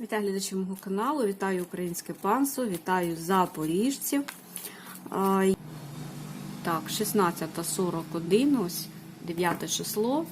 Вітаю глядачів мого каналу, вітаю українське панство, вітаю запоріжців. Так, 16.41, ось 9 число.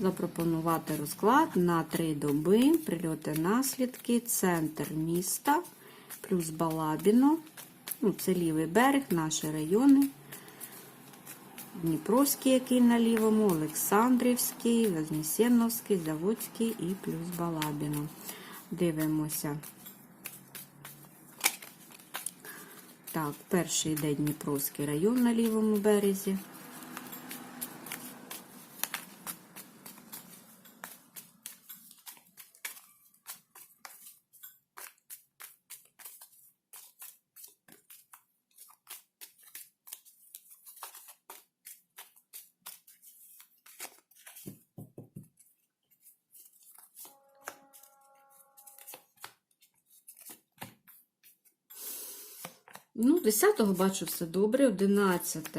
Запропонувати розклад на 3 доби, прильоти наслідки, центр міста, плюс Балабіно. Ну, це лівий берег, наші райони. Дніпровський, який на лівому, Олександрівський, Вознесеновський, Заводський і плюс Балабіно. Дивимося. Так, перший йде Дніпровський район на лівому березі. Ну, 10-го бачу все добре, 11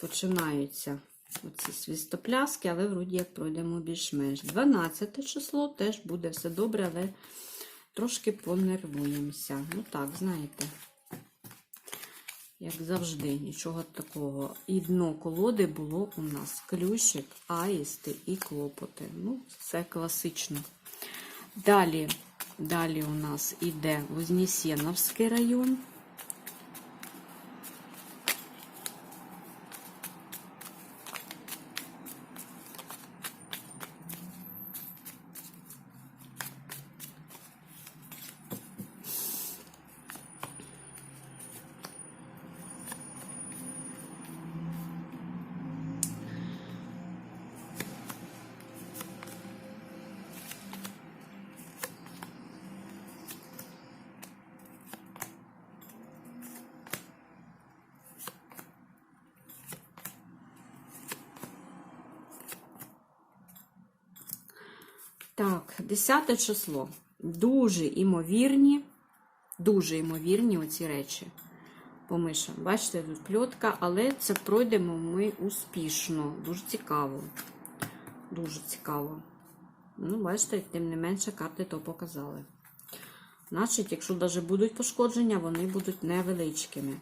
починаються оці свістопляски, але вроді як пройдемо більш-менш. 12 число теж буде все добре, але трошки понервуємося. Ну так, знаєте, як завжди, нічого такого. І дно колоди було у нас ключик, аїсти і клопоти. Ну, все класично. Далі, далі у нас іде Вознесеновський район. Так, 10 число. Дуже імовірні, дуже імовірні оці речі. Помишемо. Бачите, тут пльотка, але це пройдемо ми успішно. Дуже цікаво. Дуже цікаво. Ну, бачите, тим не менше карти то показали. Значить, якщо навіть будуть пошкодження, вони будуть невеличкими.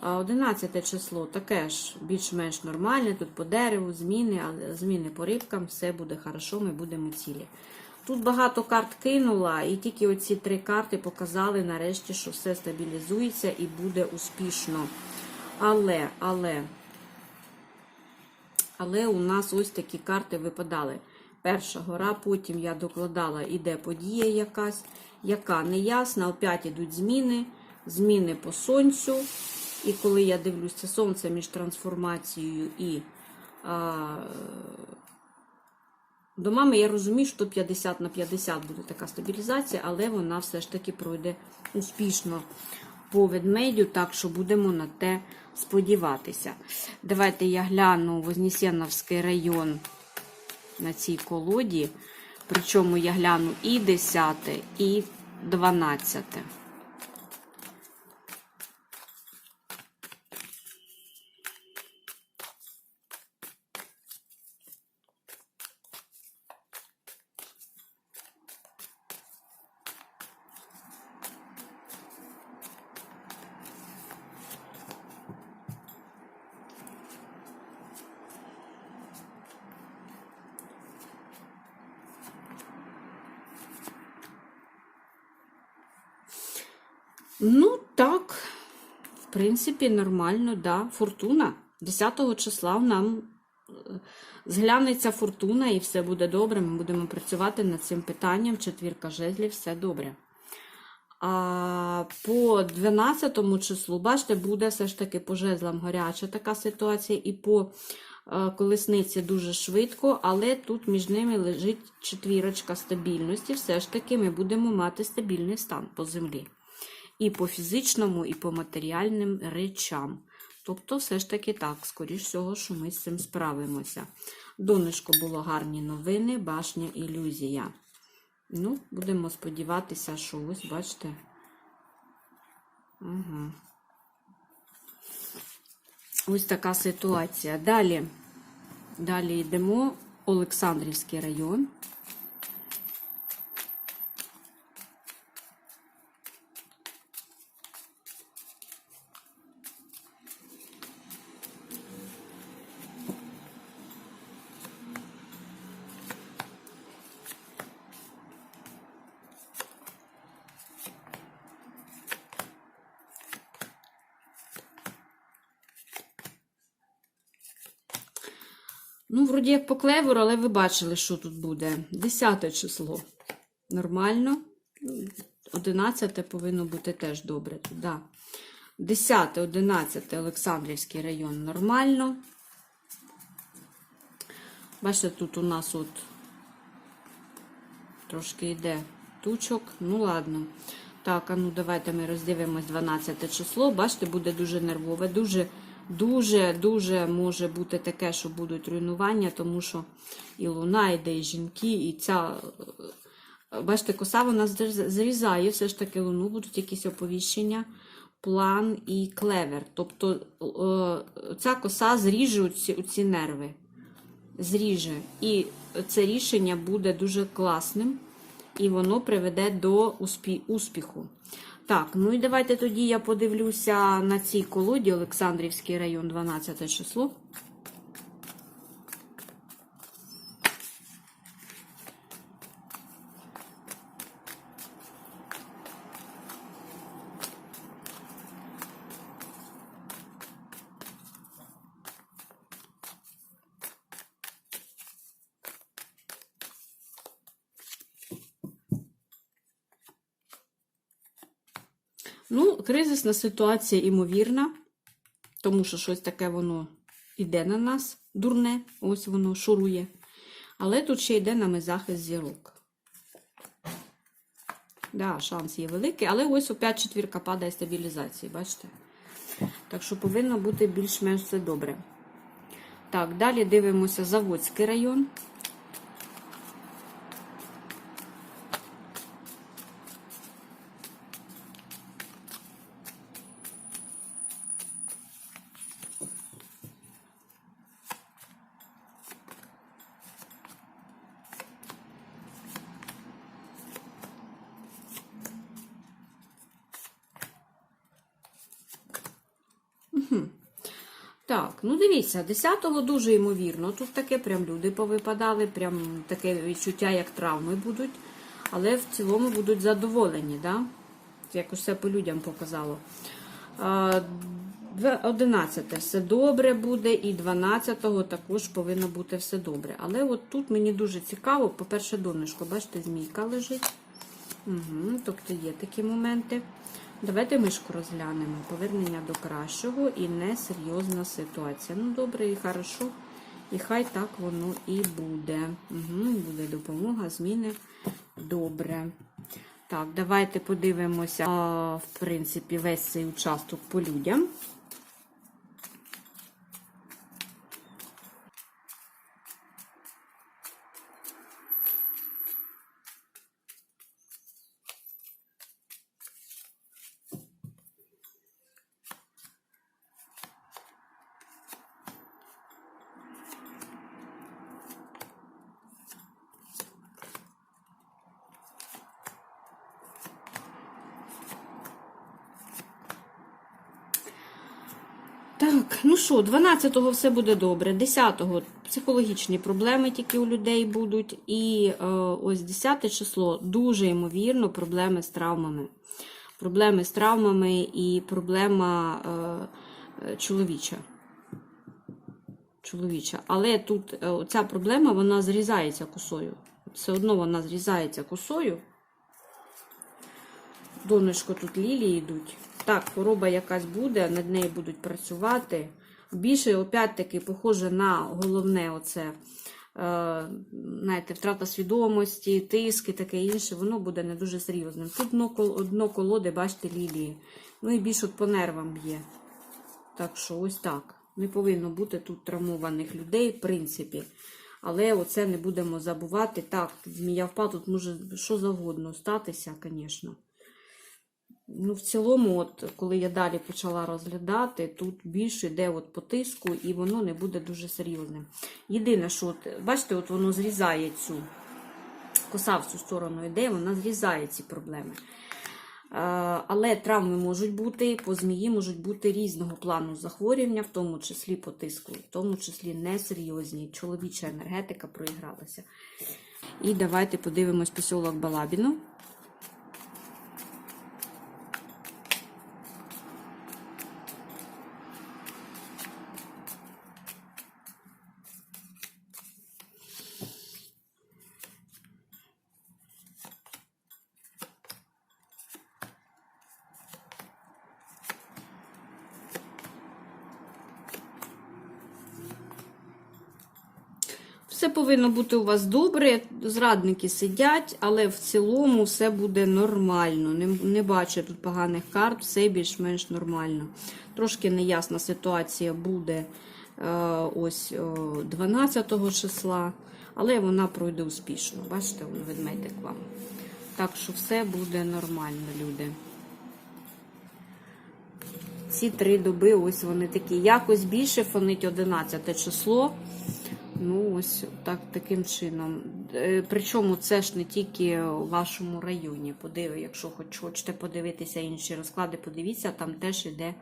А 11 число таке ж більш-менш нормальне. Тут по дереву зміни, зміни по рибкам, все буде хорошо, ми будемо цілі. Тут багато карт кинула, і тільки оці три карти показали нарешті, що все стабілізується і буде успішно. Але, але, але у нас ось такі карти випадали. Перша гора, потім я докладала, іде подія якась, яка неясна. Опять ідуть зміни, зміни по сонцю. І коли я дивлюся сонце між трансформацією і а, домами, я розумію, що 50 на 50 буде така стабілізація, але вона все ж таки пройде успішно по ведмедю, так що будемо на те сподіватися. Давайте я гляну Вознесеновський район на цій колоді. Причому я гляну і 10, і 12. Ну, так, в принципі, нормально, да. Фортуна. 10 числа нам е, зглянеться фортуна і все буде добре. Ми будемо працювати над цим питанням. Четвірка жезлів, все добре. А по 12 числу, бачите, буде все ж таки по жезлам гаряча така ситуація, і по е, колесниці дуже швидко, але тут між ними лежить четвірочка стабільності. Все ж таки ми будемо мати стабільний стан по землі. І по фізичному, і по матеріальним речам. Тобто, все ж таки так, скоріш всього, що ми з цим справимося. Донечко було гарні новини, башня ілюзія. Ну, будемо сподіватися, що ось, бачите. Угу. Ось така ситуація. Далі, далі йдемо Олександрівський район. Ну, вроді як по клеверу, але ви бачили, що тут буде. 10 число. Нормально. 11 повинно бути теж добре. тут, Да. 10, 11 Олександрівський район нормально. Бачите, тут у нас от трошки йде тучок. Ну, ладно. Так, а ну давайте ми роздивимось 12 число. Бачите, буде дуже нервове, дуже, дуже, дуже може бути таке, що будуть руйнування, тому що і луна йде, і жінки, і ця. е, Бачите, коса вона зрізає все ж таки луну, будуть якісь оповіщення, план і клевер. Тобто е, ця коса зріже оці, оці нерви. Зріже. І це рішення буде дуже класним, і воно приведе до успі- успіху. Так, ну і давайте тоді я подивлюся на цій колоді Олександрівський район, 12 число. Ну, кризисна ситуація імовірна, тому що щось таке воно йде на нас, дурне, ось воно шурує. Але тут ще йде нами захист зірок. Да, шанс є великий, але ось опять четвірка падає стабілізації, бачите? Так що повинно бути більш-менш все добре. Так, далі дивимося Заводський район. Так, ну дивіться, 10-го дуже ймовірно. Тут таке прям люди повипадали, прям таке відчуття, як травми будуть. Але в цілому будуть задоволені, да? Якось все по людям показало. А, две- 11 все добре буде, і 12-го також повинно бути все добре. Але от тут мені дуже цікаво, по-перше, донышко, бачите, змійка лежить. Угу, тобто є такі моменти. Давайте мишку розглянемо. Повернення до кращого і несерйозна ситуація. Ну, добре і хорошо. І хай так воно і буде. Угу, буде допомога, зміни. Добре. Так, давайте подивимося, в принципі, весь цей участок по людям. Ну що, 12-го все буде добре. 10-го психологічні проблеми тільки у людей будуть. І е, ось 10 число дуже ймовірно проблеми з травмами. Проблеми з травмами і проблема е, е, чоловіча. Чоловіча. Але тут е, ця проблема вона зрізається косою. Все одно вона зрізається косою. Донечко тут лілії йдуть. Так, хвороба якась буде, над нею будуть працювати. Більше, опять-таки, похоже на головне оце, е, знаєте, втрата свідомості, тиск і таке інше, воно буде не дуже серйозним. Тут дно, кол- колоди, бачите, лілії. Ну і більш от по нервам б'є. Так що ось так. Не повинно бути тут травмованих людей, в принципі. Але оце не будемо забувати. Так, змія впав, тут може що завгодно статися, звісно. Ну, в цілому, от, коли я далі почала розглядати, тут більше йде от по і воно не буде дуже серйозним. Єдине, що, от, бачите, от воно зрізає цю коса в цю сторону йде, вона зрізає ці проблеми. Але травми можуть бути, по змії можуть бути різного плану захворювання, в тому числі по тиску, в тому числі несерйозні. Чоловіча енергетика проігралася. І давайте подивимось посілок Балабіну. Все повинно бути у вас добре. Зрадники сидять, але в цілому все буде нормально. Не, не бачу тут поганих карт, все більш-менш нормально. Трошки неясна ситуація буде е, ось е, 12 числа, але вона пройде успішно. Бачите, ведмедик вам. Так що все буде нормально, люди. Ці три доби, ось вони такі. Якось більше фонить 11 число. Ну, ось так, таким чином. Е, Причому це ж не тільки у вашому районі. Подиви, якщо хоч хочете подивитися інші розклади, подивіться, там теж іде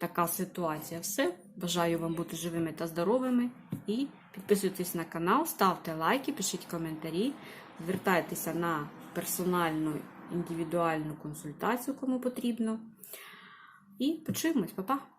така ситуація. Все. Бажаю вам бути живими та здоровими. І підписуйтесь на канал, ставте лайки, пишіть коментарі, звертайтеся на персональну індивідуальну консультацію, кому потрібно. І почуємось, Па-па!